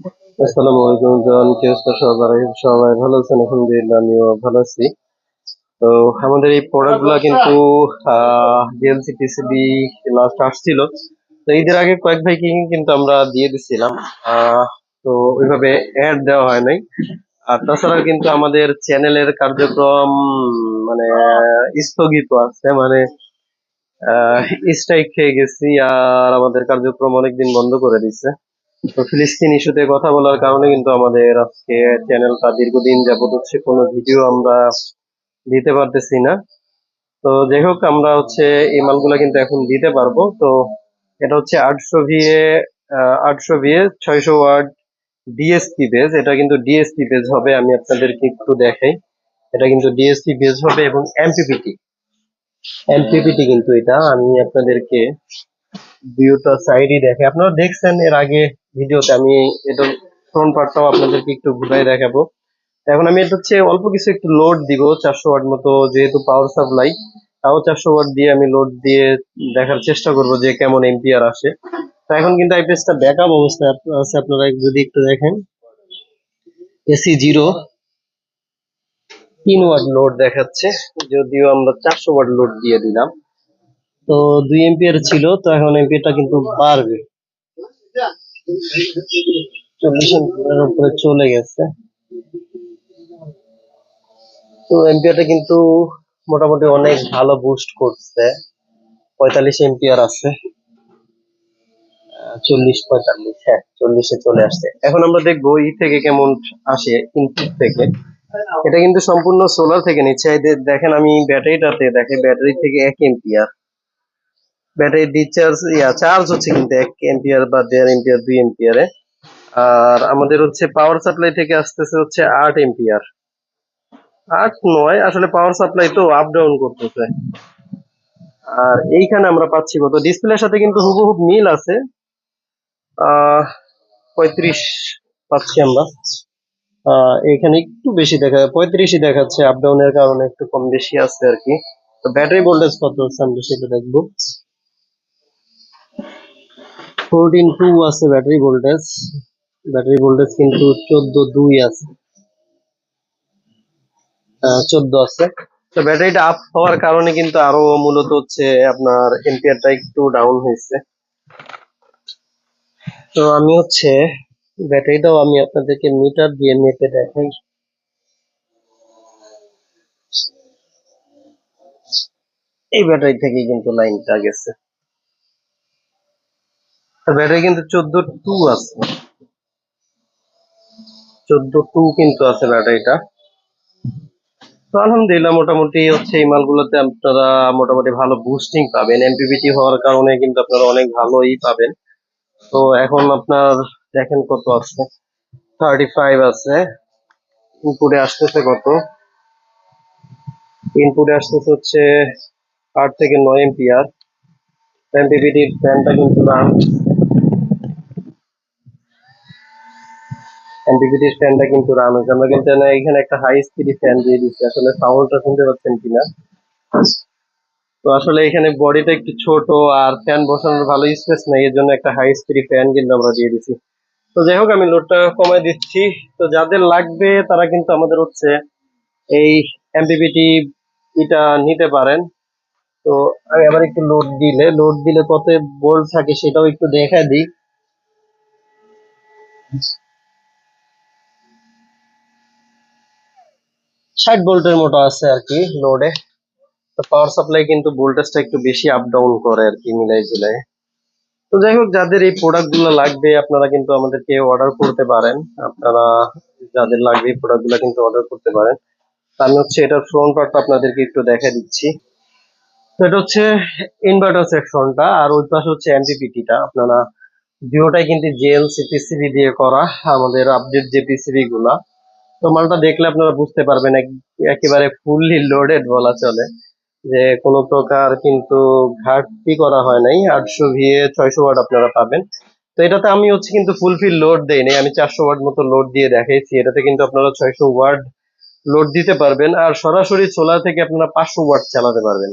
আসসালামু আলাইকুম জন কি সবাই সবাই ভালো আছেন? আলহামদুলিল্লাহ, আমিও ভালো আছি। তো আমাদের এই প্রোডাক্টগুলা কিন্তু ডিএলসি লাস্ট আসছিল। তো ঈদের আগে কয়েক ভাইকে কিন্তু আমরা দিয়ে দিছিলাম। তো ওইভাবে অ্যাড দেওয়া হয় নাই। আর তাছাড়া কিন্তু আমাদের চ্যানেলের কার্যক্রম মানে স্থগিত আছে। মানে স্ট্রাইক খেয়ে গেছি আর আমাদের কার্যক্রম অনেকদিন বন্ধ করে দিছে। তো ফিলিস্তিন ইস্যুতে কথা বলার কারণে কিন্তু আমাদের আজকে চ্যানেলটা দীর্ঘদিন যাবত হচ্ছে, কোনো ভিডিও আমরা দিতে পারতেছি না। তো যাই হোক, আমরা হচ্ছে এই মালগুলা কিন্তু এখন দিতে পারব। তো এটা হচ্ছে আটশো ভিএ আটশো ভিএ ছয়শো ওয়ার্ড ডিএসপি বেজ এটা কিন্তু ডিএসপি বেজ হবে, আমি আপনাদেরকে একটু দেখাই। এটা কিন্তু ডিএসপি বেজ হবে এবং এমপিপিটি এমপিপিটি কিন্তু এটা, আমি আপনাদেরকে ভিউটা সাইডই দেখে। আপনারা দেখছেন এর আগে ভিডিওতে আমি এটা ফ্রন্ট পার্টটাও আপনাদেরকে একটু ঘুরাই দেখাবো। এখন আমি এটা হচ্ছে অল্প কিছু একটু লোড দিব, চারশো ওয়াট মতো, যেহেতু পাওয়ার সাপ্লাই তাও চারশো ওয়াট দিয়ে আমি লোড দিয়ে দেখার চেষ্টা করব যে কেমন এম্পিয়ার আসে। তো এখন কিন্তু আইপিএসটা ব্যাকআপ অবস্থায় আছে, আপনারা যদি একটু দেখেন। এসি জিরো তিন ওয়াট লোড দেখাচ্ছে, যদিও আমরা চারশো ওয়াট লোড দিয়ে দিলাম। তো দুই এম্পিয়ার ছিল, তো এখন এম্পিয়ারটা কিন্তু বাড়বে। চল্লিশ এম্পিয়ারের উপরে চলে গেছে। তো এম্পিয়ারটা কিন্তু মোটামুটি অনেক ভালো বুস্ট করছে। পঁয়তাল্লিশ এম্পিয়ার আছে। চল্লিশ, পঁয়তাল্লিশ হ্যাঁ চল্লিশে চলে আসছে। এখন আমরা দেখব ই থেকে কেমন আসে ইনপুট থেকে। এটা কিন্তু সম্পূর্ণ সোলার থেকে নিচ্ছে। দেখেন আমি ব্যাটারিটাতে দেখে, ব্যাটারি থেকে এক এম্পিয়ার ব্যাটারি ডিসচার্জ ইয়া চার্জ হচ্ছে কিন্তু এক এম্পিয়ার বা দেড় এম্পিয়ার দুই এম্পিয়ারে আর আমাদের হচ্ছে পাওয়ার সাপ্লাই থেকে আসতেছে হচ্ছে আট এম্পিয়ার আট নয়, আসলে পাওয়ার সাপ্লাই তো আপ ডাউন করতেছে। আর এইখানে আমরা পাচ্ছি কত? ডিসপ্লের সাথে কিন্তু হুবহুব মিল আছে। পঁয়ত্রিশ পাচ্ছি আমরা। এখানে একটু বেশি দেখা, পঁয়ত্রিশই দেখাচ্ছে আপ ডাউনের কারণে একটু কম বেশি আছে আর কি। তো ব্যাটারি ভোল্টেজ কত আছে আমরা সেটা দেখব। ফোরটিন টু আছে ব্যাটারি ভোল্টেজ। ব্যাটারি ভোল্টেজ কিন্তু চোদ্দ দুই আছে। চোদ্দ আছে। তো ব্যাটারিটা আপ হওয়ার কারণে কিন্তু আরও মূলত হচ্ছে আপনার এম্পিয়ারটা একটু ডাউন হয়েছে। তো আমি হচ্ছে ব্যাটারিটাও আমি আপনাদেরকে মিটার দিয়ে মেপে দেখাই। এই ব্যাটারি থেকেই কিন্তু লাইনটা গেছে। ব্যাটারি কিন্তু চোদ্দ টু আছে। চোদ্দ টু কিন্তু আছে ব্যাটারিটা। তো আলহামদুলিল্লাহ মোটামুটি হচ্ছে এই মালগুলোতে আপনারা মোটামুটি ভালো বুস্টিং পাবেন। এমপিবিটি হওয়ার কারণে কিন্তু আপনারা অনেক ভালোই পাবেন। তো এখন আপনার দেখেন কত আছে। থার্টি ফাইভ আছে। ইনপুটে আসতেছে কত? ইনপুটে আসতেছে হচ্ছে আট থেকে নয় এম্পিয়ার এমপিবিটির ফ্যানটা কিন্তু রান এমপিবিটির ফ্যানটা কিন্তু রান হয়েছে। আমরা কিন্তু এখানে একটা হাই স্পিড ফ্যান দিয়ে দিচ্ছি। আসলে সাউন্ডটা শুনতে পাচ্ছেন কিনা? তো আসলে এখানে বডিটা একটু ছোট আর ফ্যান বসানোর ভালো স্পেস নেই। এর জন্য একটা হাই স্পিড ফ্যান কিন্তু আমরা দিয়ে দিচ্ছি। তো যাই হোক, আমি লোডটা কমাই দিচ্ছি। তো যাদের লাগবে, তারা কিন্তু আমাদের হচ্ছে এই এমপিপিটি এটা নিতে পারেন। তো আমি আবার একটু লোড দিলে লোড দিলে কত বোল্ট থাকে সেটাও একটু দেখা দিই। ষাট ভোল্টের মতো আছে আর কি লোডে তো পাওয়ার সাপ্লাই কিন্তু ভোল্টেজটা একটু বেশি আপ ডাউন করে আর কি, মিলাই জিলাই তো যাই হোক, যাদের এই প্রোডাক্টগুলো লাগবে, আপনারা কিন্তু আমাদেরকে অর্ডার করতে পারেন। আপনারা যাদের লাগবে এই প্রোডাক্টগুলো কিন্তু অর্ডার করতে পারেন। আমি হচ্ছে এটার ফ্রন্ট পার্টটা আপনাদেরকে একটু দেখা দিচ্ছি। তো এটা হচ্ছে ইনভার্টার সেকশনটা আর ওই পাশে হচ্ছে এমপিপিটিটা আপনারা দুটোটাই কিন্তু জিএলসি পিসিবি দিয়ে করা আমাদের আপডেট যে পিসিবি গুলা। তো মালটা দেখলে আপনারা বুঝতে পারবেন এক- একেবারে ফুললি লোডেড বলা চলে, যে কোনো প্রকার কিন্তু ঘাটতি করা হয় নাই। আটশো ভিএ ছয়শো ওয়াট আপনারা পাবেন। তো এটাতে আমি হচ্ছে কিন্তু ফুলফিল লোড দেই নাই, আমি চারশো ওয়াট মতো লোড দিয়ে দেখাইছি। এটাতে কিন্তু আপনারা ছয়শো ওয়াট লোড দিতে পারবেন, আর সরাসরি সোলার থেকে আপনারা পাঁচশো ওয়াট চালাতে পারবেন।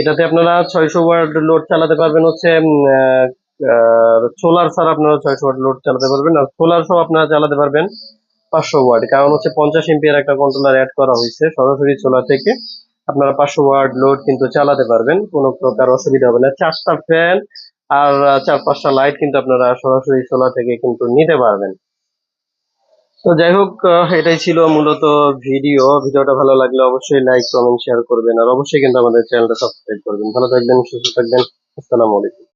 এটাতে আপনারা ছয়শো ওয়াট লোড চালাতে পারবেন হচ্ছে সোলার ছাড়া আপনারা ছয়শো ওয়াট লোড চালাতে পারবেন, আর সোলার সহ আপনারা চালাতে পারবেন পাঁচশো ওয়াট, কারণ হচ্ছে পঞ্চাশ এমপিয়ার একটা কন্ট্রোলার অ্যাড করা হয়েছে সরাসরি সোলার থেকে। আপনারা পাঁচশো ওয়াট লোড কিন্তু চালাতে পারবেন, কোনো প্রকার অসুবিধা হবে না। চারটা ফ্যান আর চার পাঁচটা লাইট কিন্তু আপনারা সরাসরি সোলার থেকে কিন্তু নিতে পারবেন। তো যাই হোক এটাই ছিল মূলত ভিডিও। ভিডিওটা ভালো লাগলে অবশ্যই লাইক কমেন্ট শেয়ার করবেন। আর অবশ্যই কিন্তু আমাদের চ্যানেলটা সাবস্ক্রাইব করবেন। ভালো থাকবেন, সুস্থ থাকবেন। আসসালামু আলাইকুম।